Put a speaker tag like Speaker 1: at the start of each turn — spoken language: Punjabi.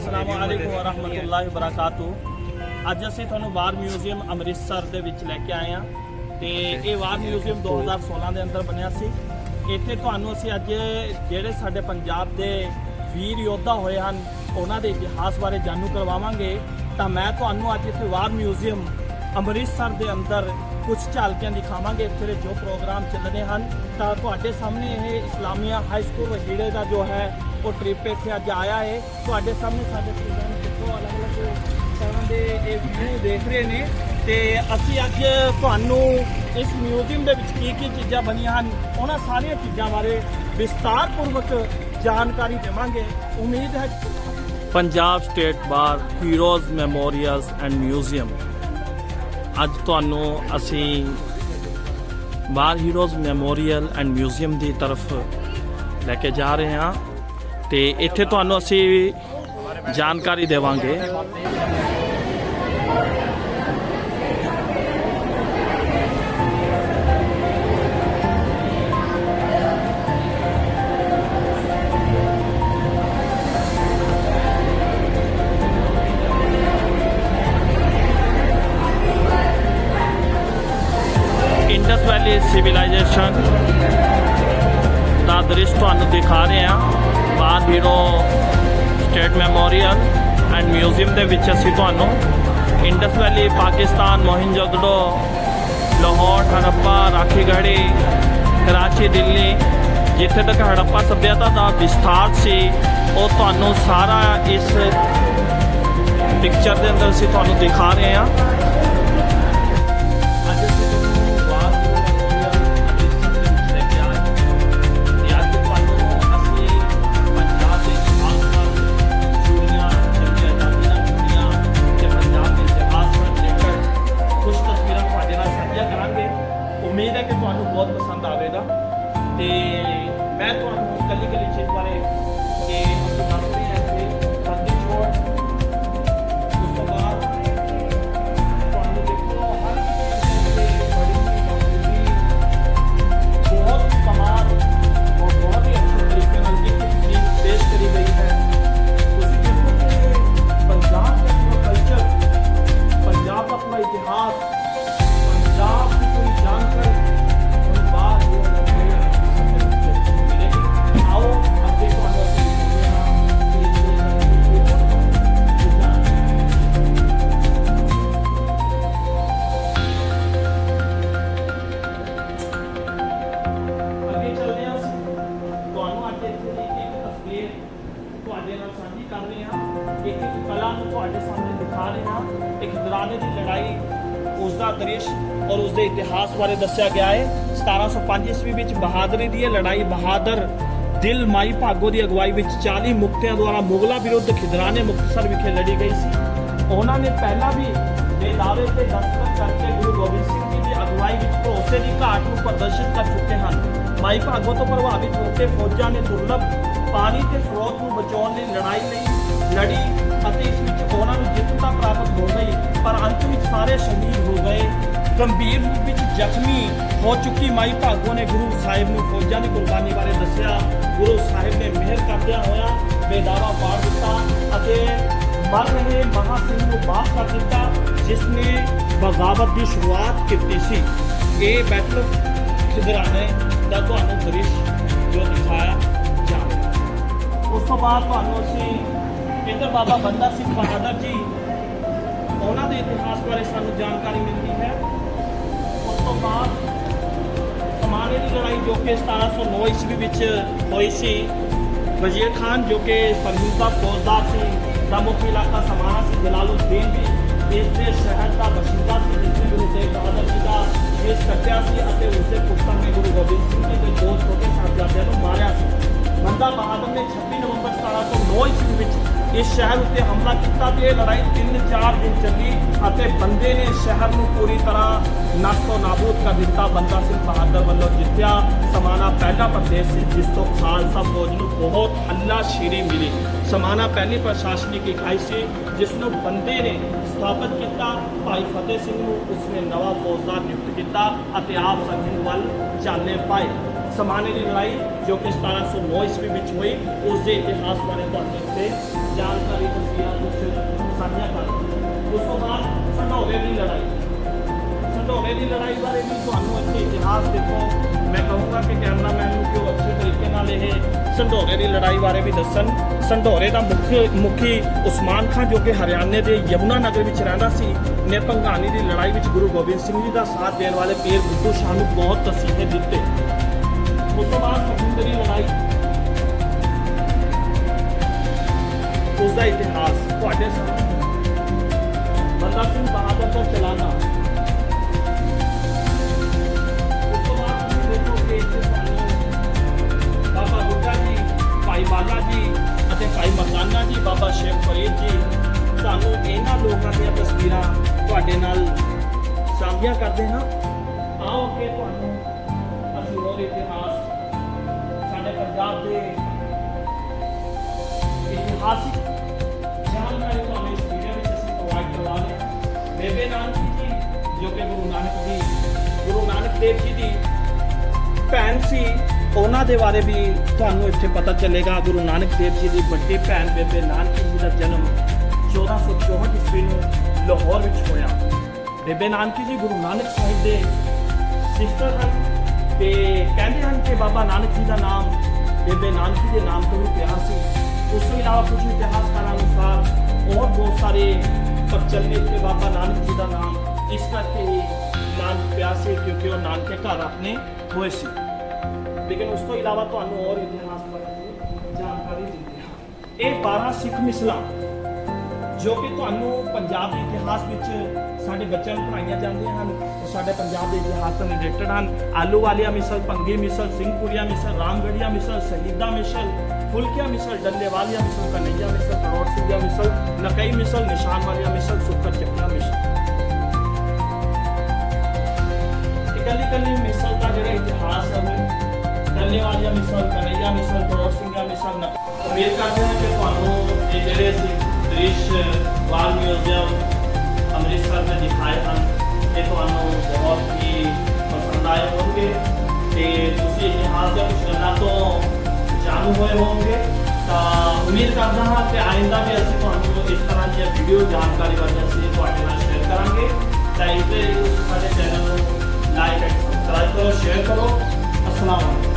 Speaker 1: ਅਸਲਾਮ ਅਲੈਕੁਮ ਵਰਹਿਮਤੁਲਾਹਿ ਵਬਰਕਾਤੁ ਅੱਜ ਅਸੀਂ ਤੁਹਾਨੂੰ ਵਾਰ ਮਿਊਜ਼ੀਅਮ ਅੰਮ੍ਰਿਤਸਰ ਦੇ ਵਿੱਚ ਲੈ ਕੇ ਆਏ ਹਾਂ ਤੇ ਇਹ ਵਾਰ ਮਿਊਜ਼ੀਅਮ 2016 ਦੇ ਅੰਦਰ ਬਣਿਆ ਸੀ। ਇੱਥੇ ਤੁਹਾਨੂੰ ਅਸੀਂ ਅੱਜ ਜਿਹੜੇ ਸਾਡੇ ਪੰਜਾਬ ਦੇ ਵੀਰ ਯੋਧਾ ਹੋਏ ਹਨ ਉਹਨਾਂ ਦੇ ਇਤਿਹਾਸ ਬਾਰੇ ਜਾਣੂ ਕਰਵਾਵਾਂਗੇ। ਤਾਂ ਮੈਂ ਤੁਹਾਨੂੰ ਅੱਜ ਇੱਥੇ ਵਾਰ ਮਿਊਜ਼ੀਅਮ ਅੰਮ੍ਰਿਤਸਰ ਦੇ ਅੰਦਰ ਕੁਝ ਝਾਲਕੀਆਂ ਦਿਖਾਵਾਂਗੇ ਇੱਥੇ ਦੇ ਜੋ ਪ੍ਰੋਗਰਾਮ ਚੱਲਣੇ ਹਨ। ਤਾਂ ਤੁਹਾਡੇ ਸਾਹਮਣੇ ਇਹ ਇਸਲਾਮੀਆ ਹਾਈ ਸਕੂਲ ਵਹੀੜੇ ਦਾ ਜੋ ਹੈ ਉਹ ਟ੍ਰਿਪ ਇੱਥੇ ਅੱਜ ਆਇਆ ਹੈ ਤੁਹਾਡੇ ਸਾਹਮਣੇ ਸਾਡੇ ਪ੍ਰੋਗਰਾਮ ਦੇਖੋ, ਅਲੱਗ-ਅਲੱਗ ਤਰ੍ਹਾਂ ਦੇ ਇਹ ਵੀਡੀਓ ਦੇਖ ਰਹੇ ਨੇ। ਤੇ ਅਸੀਂ ਅੱਜ ਤੁਹਾਨੂੰ ਇਸ ਮਿਊਜ਼ੀਅਮ ਦੇ ਵਿੱਚ ਕੀ ਕੀ ਚੀਜ਼ਾਂ ਬਣੀਆਂ ਹਨ, ਉਹਨਾਂ ਸਾਰੀਆਂ ਚੀਜ਼ਾਂ ਬਾਰੇ ਵਿਸਤਾਰਪੂਰਵਕ ਜਾਣਕਾਰੀ ਦੇਵਾਂਗੇ। ਉਮੀਦ ਹੈ Punjab state war heroes memorials and museum ਅੱਜ ਤੁਹਾਨੂੰ ਅਸੀਂ war heroes memorial and museum ਦੀ ਤਰਫ ਲੈ ਕੇ ਜਾ ਰਹੇ ਹਾਂ। ਤੇ ਇੱਥੇ ਤੁਹਾਨੂੰ ਅਸੀਂ ਜਾਣਕਾਰੀ ਦੇਵਾਂਗੇ। ਇੰਡਸ ਵੈਲੀ ਸਿਵਲਾਈਜੇਸ਼ਨ ਦਾ ਦ੍ਰਿਸ਼ ਤੁਹਾਨੂੰ ਦਿਖਾ ਰਹੇ ਹਾਂ। War hero state memorial and museum ਦੇ ਵਿੱਚ ਅਸੀਂ ਤੁਹਾਨੂੰ ਇੰਡਸ ਵੈਲੀ ਪਾਕਿਸਤਾਨ ਮੋਹਿੰਜੋਦੜੋ ਲਾਹੌਰ, ਹੜੱਪਾ, ਰਾਖੀਗੜ੍ਹੀ, ਕਰਾਚੀ, ਦਿੱਲੀ, ਜਿੱਥੇ ਤੱਕ ਹੜੱਪਾ ਸੱਭਿਅਤਾ ਦਾ ਵਿਸਥਾਰ ਸੀ, ਉਹ ਤੁਹਾਨੂੰ ਸਾਰਾ ਇਸ ਪਿਕਚਰ ਦੇ ਅੰਦਰ ਅਸੀਂ ਤੁਹਾਨੂੰ ਦਿਖਾ ਰਹੇ ਹਾਂ। ਤੇ ਮੈਂ ਤੁਹਾਨੂੰ ਕੱਲੀ ਕੱਲੀ ਚੀਜ਼ ਬਾਰੇ ਕਿ ਅਸੀਂ ਹਾਂ ਦੀ ਲੜਾਈ ਉਸ ਦਾ ਦ੍ਰਿਸ਼ ਔਰ ਉਸ ਦੇ ਇਤਿਹਾਸ ਬਾਰੇ ਦੱਸਿਆ ਗਿਆ ਹੈ। 1705 ਈਸਵੀ ਵਿੱਚ ਬਹਾਦਰੀ ਦੀ ਇਹ ਲੜਾਈ ਬਹਾਦਰ ਦਿਲ ਮਾਈ ਭਾਗੋ ਦੀ ਅਗਵਾਈ ਵਿੱਚ 40 ਮੁਕਤਿਆਂ ਦੁਆਰਾ ਮੁਗਲਾਂ ਵਿਰੁੱਧ ਖਿਦਰਾਨੇ ਮੁਕਤਸਰ ਵਿਖੇ ਲੜੀ ਗਈ ਸੀ। ਉਹਨਾਂ ਨੇ ਪਹਿਲਾਂ ਵੀ ਦੇ ਦਾਅਵੇ ਤੇ ਦਸਤਖਤ ਕਰਕੇ ਗੁਰੂ ਗੋਬਿੰਦ ਸਿੰਘ ਜੀ ਦੀ ਅਗਵਾਈ ਵਿੱਚ ਭਰੋਸੇ ਦੀ ਘਾਟ ਨੂੰ ਪ੍ਰਦਰਸ਼ਿਤ ਕਰ ਚੁੱਕੇ ਹਨ। ਮਾਈ ਭਾਗੋ ਤੋਂ ਪ੍ਰਭਾਵਿਤ ਹੋ ਕੇ ਫੌਜਾਂ ਨੇ ਦੁਰਲਭ ਪਾਣੀ ਤੇ ਸਰੋਤ ਨੂੰ ਬਚਾਉਣ ਲਈ ਲੜਾਈ ਲਈ ਲੜੀ ਅਤੇ ਇਸ ਵਿੱਚ ਉਹਨਾਂ ਨੂੰ ਜਿੱਤ ਪ੍ਰਾਪਤ ਹੋ ਗਈ। ਪਰ ਅੰਤ ਵਿੱਚ ਸਾਰੇ ਸ਼ਹੀਦ ਹੋ ਗਏ। ਗੰਭੀਰ ਰੂਪ ਵਿੱਚ ਜ਼ਖਮੀ ਹੋ ਚੁੱਕੀ ਮਾਈ ਭਾਗੋ ਨੇ ਗੁਰੂ ਸਾਹਿਬ ਨੂੰ ਫੌਜਾਂ ਦੀ ਕੁਰਬਾਨੀ ਬਾਰੇ ਦੱਸਿਆ। ਗੁਰੂ ਸਾਹਿਬ ਨੇ ਮਿਹਰ ਕਰਦਿਆਂ ਹੋਇਆ ਬੇਦਾਵਾ ਪਾੜ ਦਿੱਤਾ ਅਤੇ ਮਰ ਰਹੇ ਮਹਾ ਸਿੰਘ ਨੂੰ ਮਾਫ ਕਰ ਦਿੱਤਾ, ਜਿਸ ਨੇ ਬਗਾਵਤ ਦੀ ਸ਼ੁਰੂਆਤ ਕੀਤੀ ਸੀ। ਇਹ ਬੈਟਲ ਖਿਦਰਾਨੇ ਦਾ ਤੁਹਾਨੂੰ ਦ੍ਰਿਸ਼ ਜੋ ਦਿਖਾਇਆ ਜਾਵੇਗਾ। ਉਸ ਤੋਂ ਬਾਅਦ ਤੁਹਾਨੂੰ ਅਸੀਂ ਇੱਧਰ ਬਾਬਾ ਬੰਦਾ ਸਿੰਘ ਬਹਾਦਰ ਜੀ ਉਹਨਾਂ ਦੇ ਇਤਿਹਾਸ ਬਾਰੇ ਸਾਨੂੰ ਜਾਣਕਾਰੀ ਮਿਲਦੀ ਹੈ। ਉਸ ਤੋਂ ਬਾਅਦ ਸਮਾਨੇ ਦੀ ਲੜਾਈ ਜੋ ਕਿ 1709 ਈਸਵੀ ਵਿੱਚ ਹੋਈ ਸੀ, ਵਜ਼ੀਰ ਖਾਨ ਜੋ ਕਿ ਸਰਹਿੰਦ ਦਾ ਫੌਜਦਾਰ ਸੀ ਦਾ ਮੁੱਖ ਇਲਾਕਾ ਸਮਾਨਾ ਸੀ ਜਲਾਲਉদ্ਦੀਨ ਵੀ ਇਸ ਦੇ ਸ਼ਹਿਰ ਦਾ ਬਸ਼ਿੰਦਾ ਸੀ, ਜਿਸ ਨੇ ਗੁਰੂ ਤੇਗ ਬਹਾਦਰ ਜੀ ਦਾ ਕੇਸ ਕੱਟਿਆ ਸੀ ਅਤੇ ਉਸ ਦੇ ਪੁੱਤਰ ਨੇ ਗੁਰੂ ਗੋਬਿੰਦ ਸਿੰਘ ਜੀ ਦੇ ਦੋ ਛੋਟੇ ਸਾਹਿਬਜ਼ਾਦਿਆਂ ਨੂੰ ਮਾਰਿਆ ਸੀ। ਬੰਦਾ ਬਹਾਦਰ ਨੇ 26 ਨਵੰਬਰ 1709 ਈਸਵੀ ਵਿੱਚ ਇਸ ਸ਼ਹਿਰ ਉੱਤੇ ਹਮਲਾ ਕੀਤਾ ਤੇ ਇਹ ਲੜਾਈ 3-4 ਦਿਨ ਚੱਲੀ ਅਤੇ ਬੰਦੇ ਨੇ ਸ਼ਹਿਰ ਨੂੰ ਪੂਰੀ ਤਰ੍ਹਾਂ ਨਸਤੋ ਨਾਬੂਦ ਕਰ ਦਿੱਤਾ। ਬੰਦਾ ਸਿੰਘ ਬਹਾਦਰ ਵੱਲੋਂ ਜਿੱਤਿਆ। ਸਮਾਨਾ ਪਹਿਲਾ ਪ੍ਰਦੇਸ਼ ਸੀ, ਜਿਸ ਤੋਂ ਖਾਲਸਾ ਫੌਜ ਨੂੰ ਬਹੁਤ ਹੱਲਾਸ਼ੇਰੀ ਮਿਲੀ। ਸਮਾਨਾ ਪਹਿਲੀ ਪ੍ਰਸ਼ਾਸਨਿਕ ਇਕਾਈ ਸੀ, ਜਿਸ ਨੂੰ ਬੰਦੇ ਨੇ ਸਥਾਪਿਤ ਕੀਤਾ। ਭਾਈ ਫਤਿਹ ਸਿੰਘ ਨੂੰ ਉਸਨੇ ਨਵਾਂ ਫੌਜਦਾਰ ਨਿਯੁਕਤ ਕੀਤਾ ਅਤੇ ਆਪ ਸੰਗਤ ਵੱਲ ਚਾਲੇ ਪਾਏ। ਸਮਾਨੇ ਦੀ ਲੜਾਈ ਜੋ ਕਿ 1709 ਈਸਵੀ ਵਿੱਚ ਹੋਈ ਉਸ ਦੇ ਇਤਿਹਾਸ ਬਾਰੇ ਤੁਹਾਨੂੰ ਇੱਥੇ ਜਾਣਕਾਰੀ ਤਸਵੀਰਾਂ ਕੁਝ ਸਾਂਝਾ ਕਰ ਉਸ ਤੋਂ ਬਾਅਦ ਸੰਢੋਲੇ ਦੀ ਲੜਾਈ। ਸੰਢੋਲੇ ਦੀ ਲੜਾਈ ਬਾਰੇ ਵੀ ਤੁਹਾਨੂੰ ਅੱਛੇ ਇਤਿਹਾਸ ਦੇਖੋ। ਮੈਂ ਕਹੂੰਗਾ ਕਿ ਕੈਮਰਾਮੈਨ ਨੂੰ ਕਿਉਂ ਅੱਛੇ ਤਰੀਕੇ ਨਾਲ ਇਹ ਸੰਢੋਲੇ ਦੀ ਲੜਾਈ ਬਾਰੇ ਵੀ ਦੱਸਣ। ਸੰਢੋਲੇ ਦਾ ਮੁੱਖ, ਮੁਖੀ ਉਸਮਾਨ ਖਾਨ, ਜੋ ਕਿ ਹਰਿਆਣੇ ਦੇ ਯਮੁਨਾ ਨਗਰ ਵਿੱਚ ਰਹਿੰਦਾ ਸੀ, ਨੇ ਭੰਗਾਨੀ ਦੀ ਲੜਾਈ ਵਿੱਚ ਗੁਰੂ ਗੋਬਿੰਦ ਸਿੰਘ ਜੀ ਦਾ ਸਾਥ ਦੇਣ ਵਾਲੇ ਪੀਰ ਬੁੱਧੂ ਸ਼ਾਹ ਨੂੰ ਬਹੁਤ ਤਸੀਹੇ ਦਿੱਤੇ। ਉਸ ਤੋਂ ਬਾਅਦ ਸਮੁੰਦਰੀ ਲੜਾਈ। ਉਸ ਦਾ ਇਤਿਹਾਸ ਤੁਹਾਡੇ ਸਾਹਮਣੇ। ਬੰਦਾ ਸਿੰਘ ਬਹਾਦਰ ਦਾ ਚਲਾਨਾ ਉਸ ਤੋਂ ਬਾਅਦ ਤੁਸੀਂ ਦੇਖੋ ਇੱਥੇ ਸਾਨੂੰ ਬਾਬਾ ਬੁੱਢਾ ਜੀ, ਭਾਈ ਬਾਲਾ ਜੀ ਅਤੇ ਭਾਈ ਮਰਦਾਨਾ ਜੀ, ਬਾਬਾ ਸ਼ੇਖ ਫਰੀਦ ਜੀ, ਸਾਨੂੰ ਇਹਨਾਂ ਲੋਕਾਂ ਦੀਆਂ ਤਸਵੀਰਾਂ ਤੁਹਾਡੇ ਨਾਲ ਸਾਂਝੀਆਂ ਕਰਦੇ ਹਾਂ। ਆਓ ਕਿ ਤੁਹਾਨੂੰ ਅਸੀਂ ਹੋਰ ਇਤਿਹਾਸ ਸਾਡੇ ਪੰਜਾਬ ਦੇ ਇਤਿਹਾਸਿਕ ਦੇਵ ਜੀ ਦੀ ਭੈਣ ਸੀ, ਉਹਨਾਂ ਦੇ ਬਾਰੇ ਵੀ ਤੁਹਾਨੂੰ ਇੱਥੇ ਪਤਾ ਚੱਲੇਗਾ। ਗੁਰੂ ਨਾਨਕ ਦੇਵ ਜੀ ਦੀ ਵੱਡੀ ਭੈਣ ਬੇਬੇ ਨਾਨਕ ਜੀ ਦਾ ਜਨਮ 1464 ਈਸਵੀ ਨੂੰ ਲਾਹੌਰ ਵਿੱਚ ਹੋਇਆ। ਬੇਬੇ ਨਾਨਕੀ ਜੀ ਗੁਰੂ ਨਾਨਕ ਸਾਹਿਬ ਦੇ ਸਿਸਟਰ ਹਨ ਤੇ ਕਹਿੰਦੇ ਹਨ ਕਿ ਬਾਬਾ ਨਾਨਕ ਜੀ ਦਾ ਨਾਮ ਬੇਬੇ ਨਾਨਕੀ ਦੇ ਨਾਮ ਤੋਂ ਵੀ ਪਿਆ ਸੀ। ਉਸ ਤੋਂ ਇਲਾਵਾ ਕੁਝ ਇਤਿਹਾਸਕਾਰਾਂ ਅਨੁਸਾਰ ਹੋਰ ਬਹੁਤ ਸਾਰੇ ਪ੍ਰਚਲਿਤ ਕਿ ਬਾਬਾ ਨਾਨਕ ਜੀ ਦਾ ਨਾਮ। ਇਸ ਕਰਕੇ ਹੀ ਨਾਨਕ ਪਿਆ ਸੀ ਕਿਉਂਕਿ ਉਹ ਨਾਨਕੇ ਘਰ ਆਪਣੇ ਹੋਏ ਸੀ। ਲੇਕਿਨ ਉਸ ਤੋਂ ਇਲਾਵਾ ਤੁਹਾਨੂੰ ਹੋਰ ਇਤਿਹਾਸ ਬਾਰੇ ਜਾਣਕਾਰੀ ਦਿੰਦੇ ਹਾਂ। ਇਹ 12 ਸਿੱਖ ਮਿਸਲਾਂ, ਜੋ ਕਿ ਤੁਹਾਨੂੰ ਪੰਜਾਬ ਦੇ ਇਤਿਹਾਸ ਵਿੱਚ ਸਾਡੇ ਬੱਚਿਆਂ ਨੂੰ ਪੜ੍ਹਾਈਆਂ ਜਾਂਦੀਆਂ ਹਨ ਉਹ ਸਾਡੇ ਪੰਜਾਬ ਦੇ ਇਤਿਹਾਸ ਨਾਲ ਰਿਲੇਟਡ ਹਨ। ਆਲੂ ਵਾਲੀਆ ਮਿਸਲ ਪੰਗੀ ਮਿਸਲ, ਸਿੰਘਪੁਰੀਆ ਮਿਸਲ, ਰਾਮਗੜੀਆ ਮਿਸਲ, ਸ਼ਹੀਦਾ ਮਿਸਲ, ਫੁਲਕਿਆ ਮਿਸਲ, ਡੱਲੇ ਵਾਲੀਆ ਮਿਸਲ, ਕਨਈਆ ਮਿਸਲ, ਕਰੋੜ ਸਿੰਘਿਆ ਮਿਸਲ, ਨਕਈ ਮਿਸਲ, ਨਿਸ਼ਾਨ ਵਾਲੀਆ ਮਿਸਲ, ਸੁੱਕਰ ਚੱਕਿਆ ਮਿਸਲ। ਇਕੱਲੀ ਇਕੱਲੀ ਮਿਸਲ ਦਾ ਜਿਹੜਾ ਇਤਿਹਾਸ ਹੈ ਉਹ ਡੱਲੇ ਵਾਲੀਆ ਮਿਸਲ, ਕਨਈਆ ਮਿਸਲ ਕਰੋੜ ਸਿੰਘਿਆ ਮਿਸਲ ਨ- ਉਮੀਦ ਕਰਦੇ ਹਾਂ ਕਿ ਤੁਹਾਨੂੰ ਇਹ ਜਿਹੜੇ ਸੀ ਦ੍ਰਿਸ਼ ਵਾਲ ਮਿਊਜ਼ੀਅਮ ਅੰਮ੍ਰਿਤਸਰ ਦੇ ਦਿਖਾਏ ਹਨ ਇਹ ਤੁਹਾਨੂੰ ਬਹੁਤ ਹੀ ਪਸੰਦ ਆਏ ਹੋਣਗੇ ਤੇ ਤੁਸੀਂ ਇਤਿਹਾਸ ਦੇ ਕੁਝ ਗੱਲਾਂ ਤੋਂ ਜਾਣੂ ਹੋਏ ਹੋਵੋਗੇ। ਤਾਂ ਉਮੀਦ ਕਰਦਾ ਹਾਂ ਕਿ ਆਇੰਦਾ ਵੀ ਅਸੀਂ ਤੁਹਾਨੂੰ ਇਸ ਤਰ੍ਹਾਂ ਦੀਆਂ ਵੀਡੀਓ ਜਾਣਕਾਰੀ ਵਾਲੀਆਂ ਅਸੀਂ ਤੁਹਾਡੇ ਨਾਲ ਸ਼ੇਅਰ ਕਰਾਂਗੇ। ਤਾਂ ਇਸ ਲਈ ਸਾਡੇ ਚੈਨਲ ਨੂੰ ਲਾਈਕ ਐਂਡ ਸਬਸਕ੍ਰਾਈਬ ਕਰੋ ਸ਼ੇਅਰ ਕਰੋ ਅਸਲਾਮ ਵਾਲੇਕੁਮ